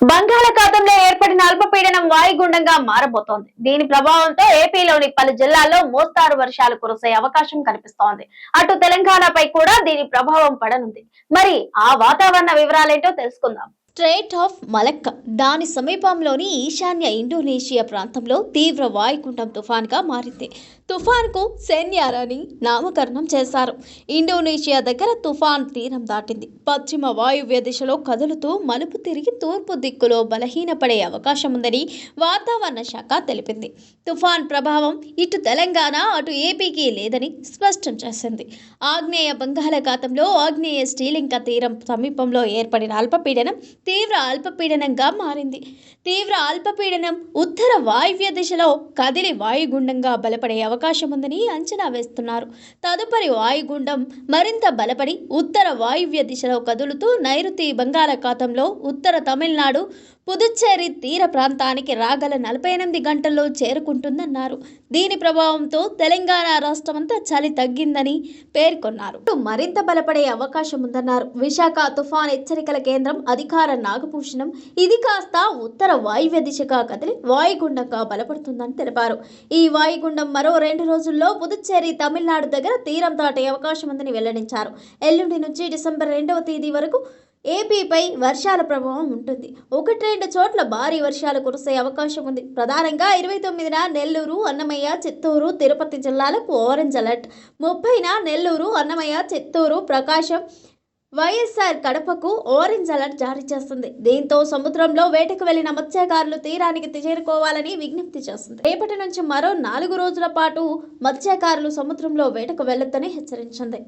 బంగాళాఖాతంలో ఏర్పడిన అల్పపీడనం వాయుగుండంగా మారబోతోంది. దీని ప్రభావంతో ఏపీలోని పలు జిల్లాల్లో మోస్తారు వర్షాలు కురిసే అవకాశం కనిపిస్తోంది. అటు తెలంగాణపై కూడా దీని ప్రభావం పడనుంది. మరి ఆ వాతావరణ వివరాలేంటో తెలుసుకుందాం. Strait of Malacca. దాని సమీపంలోని ఈశాన్య ఇండోనేషియా ప్రాంతంలో తీవ్ర వాయుగుండం తుఫాన్గా మారింది. తుఫాన్కు సెన్యార్ నామకరణం చేశారు. ఇండోనేషియా దగ్గర తుఫాన్ తీరం దాటింది. పశ్చిమ వాయువ్య దిశలో కదులుతూ మలుపు తిరిగి తూర్పు దిక్కులో బలహీనపడే అవకాశం ఉందని వాతావరణ శాఖ తెలిపింది. తుఫాన్ ప్రభావం ఇటు తెలంగాణ అటు ఏపీకి లేదని స్పష్టం చేసింది. ఆగ్నేయ బంగాళాఖాతంలో ఆగ్నేయ శ్రీలంక తీరం సమీపంలో ఏర్పడిన అల్పపీడనం తీవ్ర అల్పపీడనంగా మారింది. తీవ్ర అల్పపీడనం ఉత్తర వాయువ్య దిశలో కదిలి వాయుగుండంగా బలపడే అవకాశం ఉందని అంచనా వేస్తున్నారు. తదుపరి వాయుగుండం మరింత బలపడి ఉత్తర వాయువ్య దిశలో కదులుతూ నైరుతి బంగాళాఖాతంలో ఉత్తర తమిళనాడు పుదుచ్చేరి తీర ప్రాంతానికి రాగల నలభై ఎనిమిది గంటల్లో చేరుకుంటుందన్నారు. దీని ప్రభావంతో తెలంగాణ రాష్ట్రమంతా చలి తగ్గిందని పేర్కొన్నారు. మరింత బలపడే అవకాశం ఉందన్నారు. విశాఖ తుఫాన్ హెచ్చరికల కేంద్రం అధికార నాగభూషణం. ఇది కాస్త ఉత్తర వాయువ్య దిశగా కదిలి వాయుగుండంగా బలపడుతుందని తెలిపారు. ఈ వాయుగుండం మరో రెండు రోజుల్లో పుదుచ్చేరి తమిళనాడు దగ్గర తీరం దాటే అవకాశం ఉందని వెల్లడించారు. ఎల్లుండి నుంచి డిసెంబర్ రెండవ తేదీ వరకు ఏపీపై వర్షాల ప్రభావం ఉంటుంది. ఒకటి రెండు చోట్ల భారీ వర్షాలు కురిసే అవకాశం ఉంది. ప్రధానంగా ఇరవై తొమ్మిదిన నెల్లూరు అన్నమయ్య చిత్తూరు తిరుపతి జిల్లాలకు ఆరెంజ్ అలర్ట్ ముప్పైన నెల్లూరు అన్నమయ్య చిత్తూరు ప్రకాశం వైఎస్ఆర్ కడపకు ఆరెంజ్ అలర్ట్ జారీ చేస్తుంది. దీంతో సముద్రంలో వేటకు వెళ్ళిన మత్స్యకారులు తీరానికి చేరుకోవాలని విజ్ఞప్తి చేస్తుంది. రేపటి నుంచి మరో నాలుగు రోజుల పాటు మత్స్యకారులు సముద్రంలో వేటకు వెళ్ళొద్దని హెచ్చరించింది.